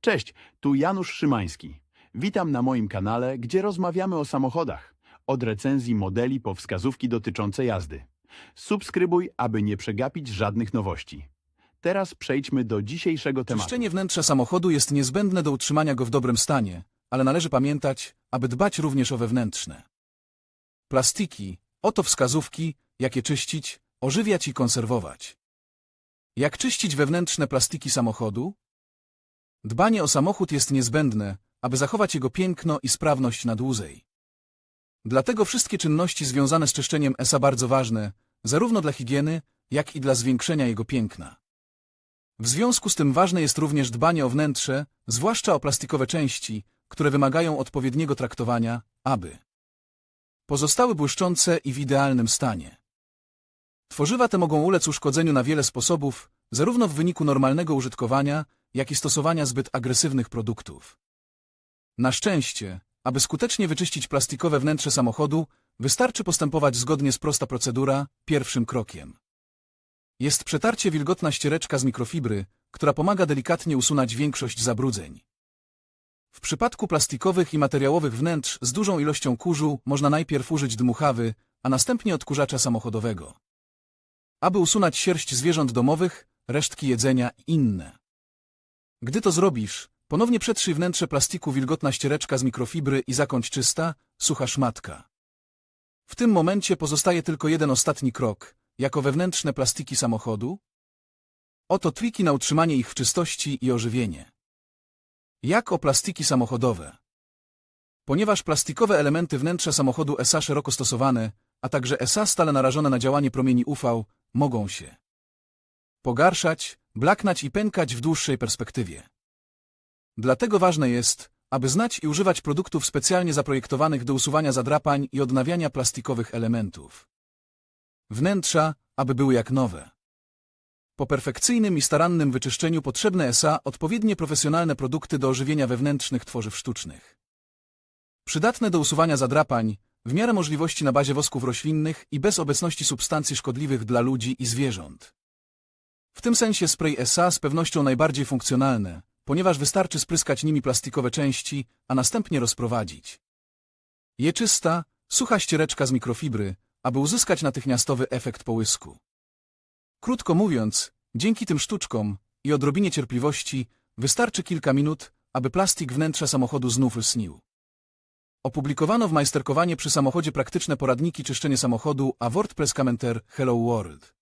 Cześć, tu Janusz Szymański. Witam na moim kanale, gdzie rozmawiamy o samochodach. Od recenzji modeli po wskazówki dotyczące jazdy. Subskrybuj, aby nie przegapić żadnych nowości. Teraz przejdźmy do dzisiejszego tematu. Czyszczenie wnętrza samochodu jest niezbędne do utrzymania go w dobrym stanie, ale należy pamiętać, aby dbać również o wewnętrzne. Plastiki oto wskazówki, jak je czyścić, ożywiać i konserwować. Jak czyścić wewnętrzne plastiki samochodu? Dbanie o samochód jest niezbędne, aby zachować jego piękno i sprawność na dłużej. Dlatego wszystkie czynności związane z czyszczeniem ESA bardzo ważne, zarówno dla higieny, jak i dla zwiększenia jego piękna. W związku z tym ważne jest również dbanie o wnętrze, zwłaszcza o plastikowe części, które wymagają odpowiedniego traktowania, aby pozostały błyszczące i w idealnym stanie. Tworzywa te mogą ulec uszkodzeniu na wiele sposobów, zarówno w wyniku normalnego użytkowania, jak i stosowania zbyt agresywnych produktów. Na szczęście, aby skutecznie wyczyścić plastikowe wnętrze samochodu, wystarczy postępować zgodnie z prosta procedura, pierwszym krokiem. Jest przetarcie wilgotna ściereczka z mikrofibry, która pomaga delikatnie usunąć większość zabrudzeń. W przypadku plastikowych i materiałowych wnętrz z dużą ilością kurzu można najpierw użyć dmuchawy, a następnie odkurzacza samochodowego. Aby usunąć sierść zwierząt domowych, resztki jedzenia i inne. Gdy to zrobisz, ponownie przetrzyj wnętrze plastiku wilgotna ściereczka z mikrofibry i zakończ czysta, sucha szmatka. W tym momencie pozostaje tylko jeden ostatni krok, jako wewnętrzne plastiki samochodu. Oto triki na utrzymanie ich w czystości i ożywienie. Jak o plastiki samochodowe? Ponieważ plastikowe elementy wnętrza samochodu SA szeroko stosowane, a także SA stale narażone na działanie promieni UV, mogą się pogarszać, blaknać i pękać w dłuższej perspektywie. Dlatego ważne jest, aby znać i używać produktów specjalnie zaprojektowanych do usuwania zadrapań i odnawiania plastikowych elementów. Wnętrza, aby były jak nowe. Po perfekcyjnym i starannym wyczyszczeniu potrzebne ESA odpowiednie profesjonalne produkty do ożywienia wewnętrznych tworzyw sztucznych. Przydatne do usuwania zadrapań, w miarę możliwości na bazie wosków roślinnych i bez obecności substancji szkodliwych dla ludzi i zwierząt. W tym sensie spray ESA z pewnością najbardziej funkcjonalne, ponieważ wystarczy spryskać nimi plastikowe części, a następnie rozprowadzić. Je czysta, sucha ściereczka z mikrofibry, aby uzyskać natychmiastowy efekt połysku. Krótko mówiąc, dzięki tym sztuczkom i odrobinie cierpliwości wystarczy kilka minut, aby plastik wnętrza samochodu znów lsnił. Opublikowano w majsterkowanie przy samochodzie praktyczne poradniki czyszczenie samochodu, a WordPress Commenter Hello World.